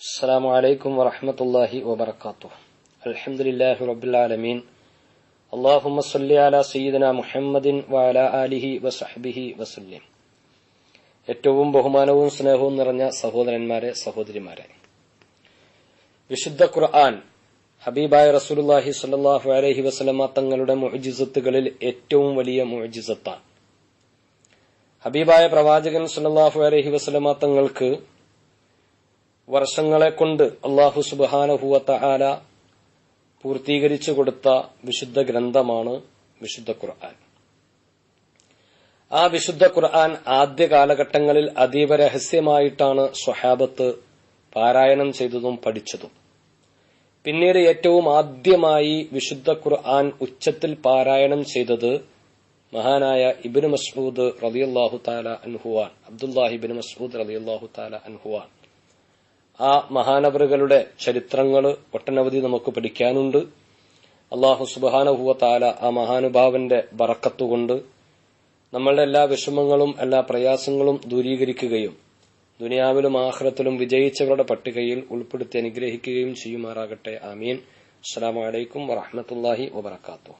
السلام عليكم ورحمة الله وبركاته الحمد لله رب العالمين اللهم صل على سيدنا محمد وعلى آله وصحبه وسلم ഏറ്റവും ബഹുമാനവും സ്നേഹവും നിറഞ്ഞ സഹോദരന്മാരെ സഹോദരിമാരെ വിശുദ്ധ ഖുർആൻ ഹബീബായ റസൂലുള്ളാഹി സ്വല്ലല്ലാഹു അലൈഹി വസല്ലമ തങ്ങളുടെ മുഅ്ജിസത്തുകളിൽ ഏറ്റവും വലിയ മുഅ്ജിസത്താണ് ഹബീബായ പ്രവാചകൻ സല്ലല്ലാഹു അലൈഹി വസല്ലമ തങ്ങൾക്ക് വർഷങ്ങളെ കൊണ്ട് അള്ളാഹു സുബാനഹുവത്ത ആല പൂർത്തീകരിച്ചു കൊടുത്ത വിശുദ്ധ ഗ്രന്ഥമാണ് വിശുദ്ധ ഖുർആൻ. ആ വിശുദ്ധ ഖുർആൻ ആദ്യ കാലഘട്ടങ്ങളിൽ അതീവ രഹസ്യമായിട്ടാണ് സ്വഹാബത്ത് പാരായണം ചെയ്തതും പഠിച്ചതും. പിന്നീട് ഏറ്റവും ആദ്യമായി വിശുദ്ധ ഖുർആൻ ഉച്ചത്തിൽ പാരായണം ചെയ്തത് മഹാനായ ഇബിന് മസ്ഊദ് റളിയല്ലാഹു താല അൻഹുവാൻ അബ്ദുല്ലാഹിബിൻ മസ്ഊദ് റളിയല്ലാഹു താല അൻഹുവാൻ ആ മഹാനവറുകളുടെ ചരിത്രങ്ങൾ ഒട്ടനവധി നമുക്ക് പഠിക്കാനുണ്ട്. അള്ളാഹു സുബാനഹുവ താല ആ മഹാനുഭാവന്റെ ബറക്കത്തുകൊണ്ട് നമ്മളുടെ എല്ലാ വിഷമങ്ങളും എല്ലാ പ്രയാസങ്ങളും ദൂരീകരിക്കുകയും ദുനിയാവിലും ആഹ്റത്തിലും വിജയിച്ചവരുടെ പട്ടികയിൽ ഉൾപ്പെടുത്തി അനുഗ്രഹിക്കുകയും ചെയ്യുമാറാകട്ടെ. ആമീൻ. വലൈക്കും വറഹമത്തല്ലാഹി വബർക്കാത്തു